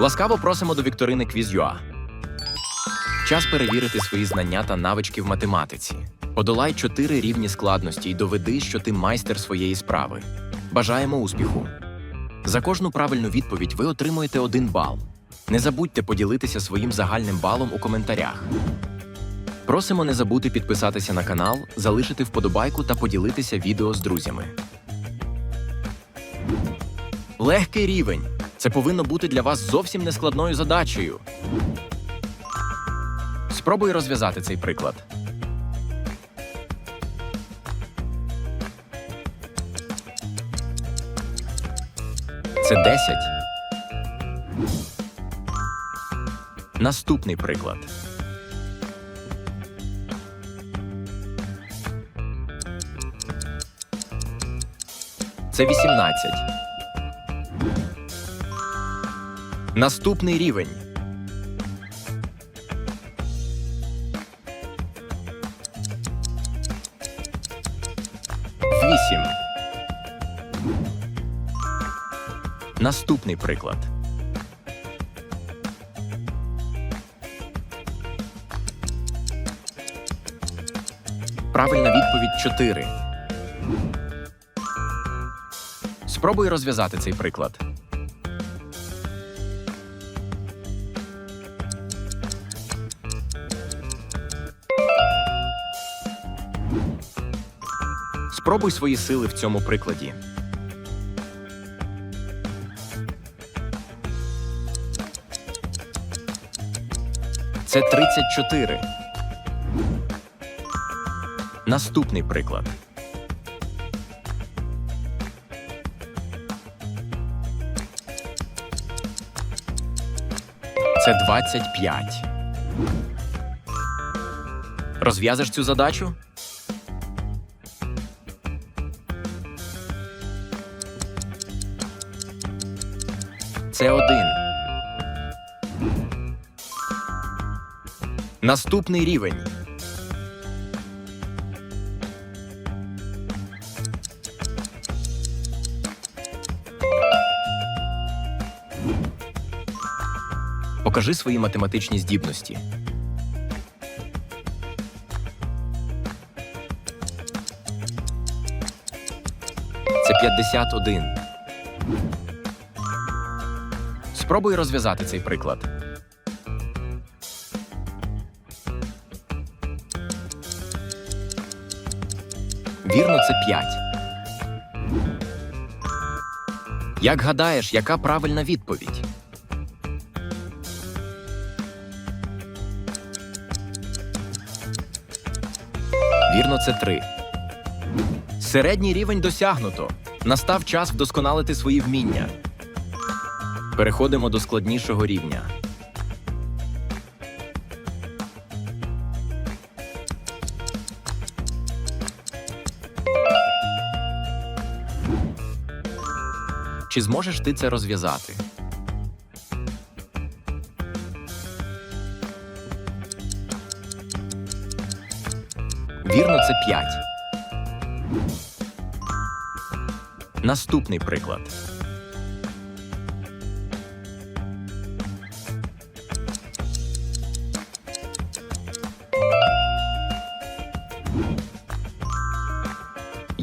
Ласкаво просимо до вікторини Quiz.ua. Час перевірити свої знання та навички в математиці. Подолай чотири рівні складності і доведи, що ти майстер своєї справи. Бажаємо успіху! За кожну правильну відповідь ви отримуєте один бал. Не забудьте поділитися своїм загальним балом у коментарях. Просимо не забути підписатися на канал, залишити вподобайку та поділитися відео з друзями. Легкий рівень. Це повинно бути для вас зовсім нескладною задачею. Спробуй розв'язати цей приклад. Це 10. Наступний приклад. Це 18. Наступний рівень. Вісім. Наступний приклад. Правильна відповідь 4. Спробуй розв'язати цей приклад. Спробуй свої сили в цьому прикладі. Це 34. Наступний приклад. Це 25. Розв'язиш цю задачу? Це один. Наступний рівень. Покажи свої математичні здібності. Це 51. Спробуй розв'язати цей приклад. Вірно, це 5. Як гадаєш, яка правильна відповідь? Вірно, це 3. Середній рівень досягнуто. Настав час вдосконалити свої вміння. Переходимо до складнішого рівня. Чи зможеш ти це розв'язати? Вірно, це 5. Наступний приклад.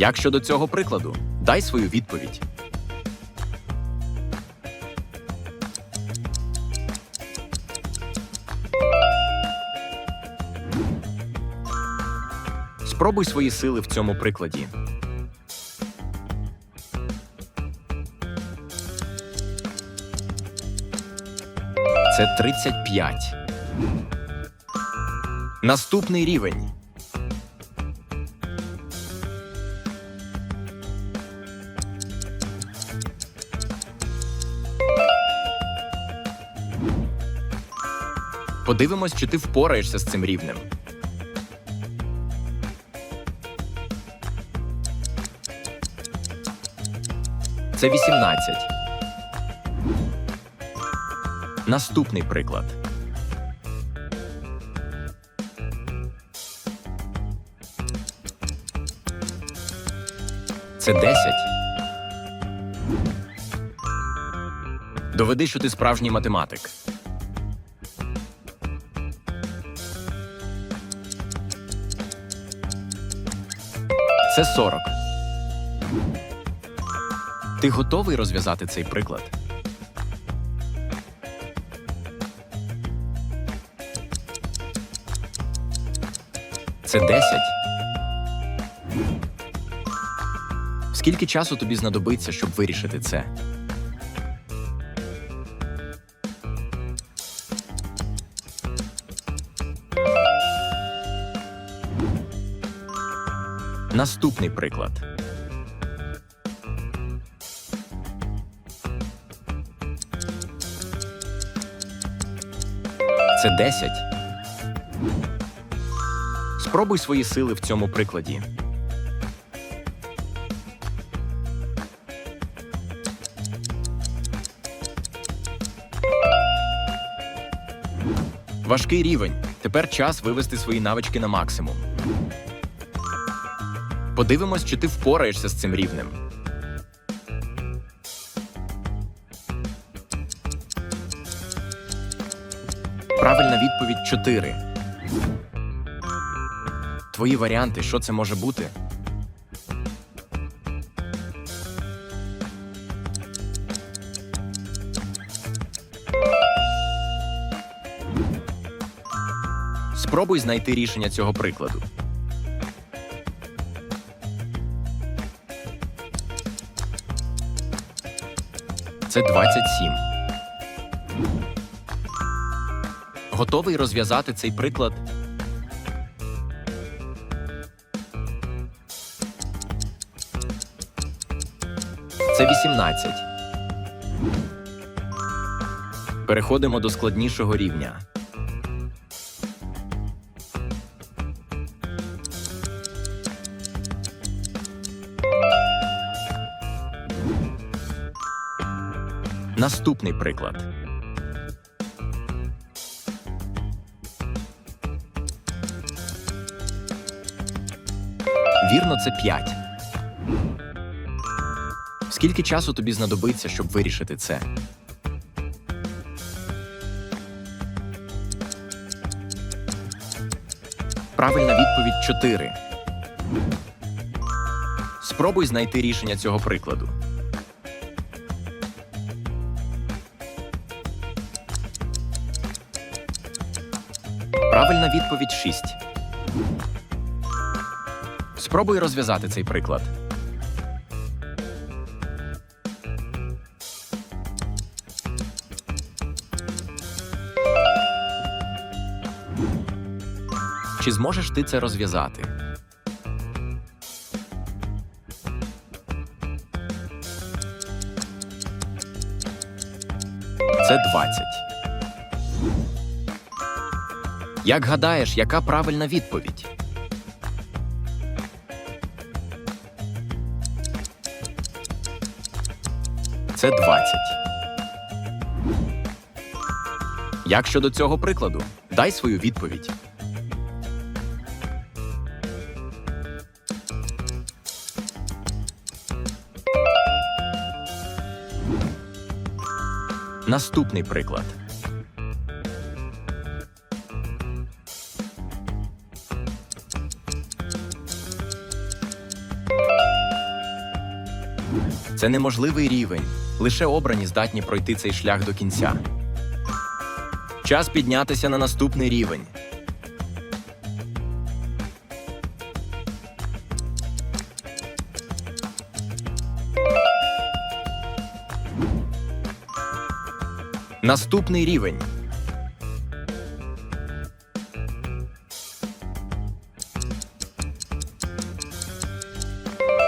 Як щодо цього прикладу? Дай свою відповідь. Спробуй свої сили в цьому прикладі. Це 35. Наступний рівень. Подивимось, чи ти впораєшся з цим рівнем. Це 18. Наступний приклад. Це 10. Доведи, що ти справжній математик. Це 40. Ти готовий розв'язати цей приклад? Це 10. Скільки часу тобі знадобиться, щоб вирішити це? Наступний приклад. Це 10. Спробуй свої сили в цьому прикладі. Важкий рівень. Тепер час вивести свої навички на максимум. Подивимось, чи ти впораєшся з цим рівнем. Правильна відповідь 4. Твої варіанти, що це може бути? Спробуй знайти рішення цього прикладу. Це 27. Готовий розв'язати цей приклад? Це 18. Переходимо до складнішого рівня. Наступний приклад. Вірно, це 5. Скільки часу тобі знадобиться, щоб вирішити це? Правильна відповідь 4. Спробуй знайти рішення цього прикладу. Правильна відповідь 6. Спробуй розв'язати цей приклад. Чи зможеш ти це розв'язати? Це 20. Як гадаєш, яка правильна відповідь? Це 20. Як щодо цього прикладу? Дай свою відповідь. Наступний приклад. Це неможливий рівень. Лише обрані здатні пройти цей шлях до кінця. Час піднятися на наступний рівень. Наступний рівень.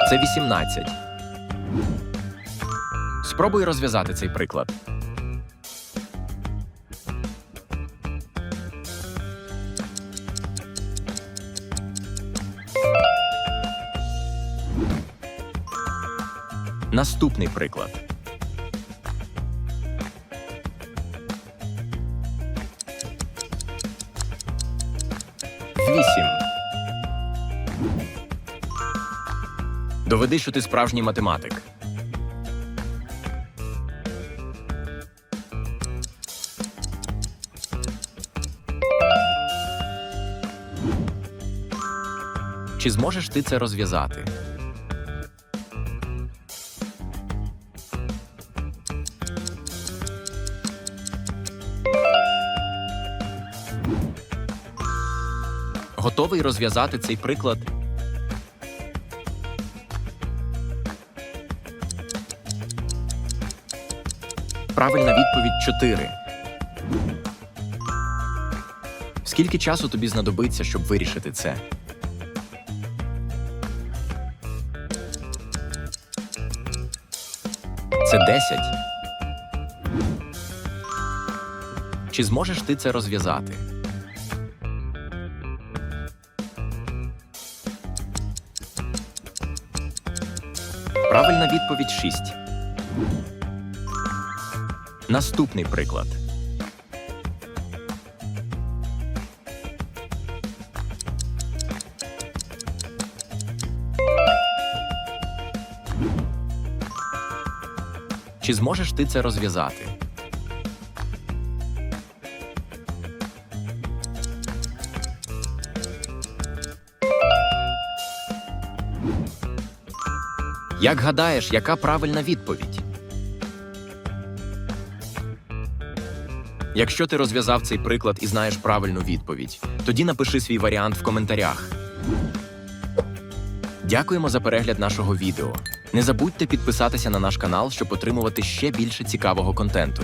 Це 18. Спробуй розв'язати цей приклад. Наступний приклад. Вісім. Доведи, що ти справжній математик. Чи зможеш ти це розв'язати? Готовий розв'язати цей приклад? Правильна відповідь 4. Скільки часу тобі знадобиться, щоб вирішити це? Це 10. Чи зможеш ти це розв'язати? Правильна відповідь 6. Наступний приклад. Чи зможеш ти це розв'язати? Як гадаєш, яка правильна відповідь? Якщо ти розв'язав цей приклад і знаєш правильну відповідь, тоді напиши свій варіант в коментарях. Дякуємо за перегляд нашого відео. Не забудьте підписатися на наш канал, щоб отримувати ще більше цікавого контенту.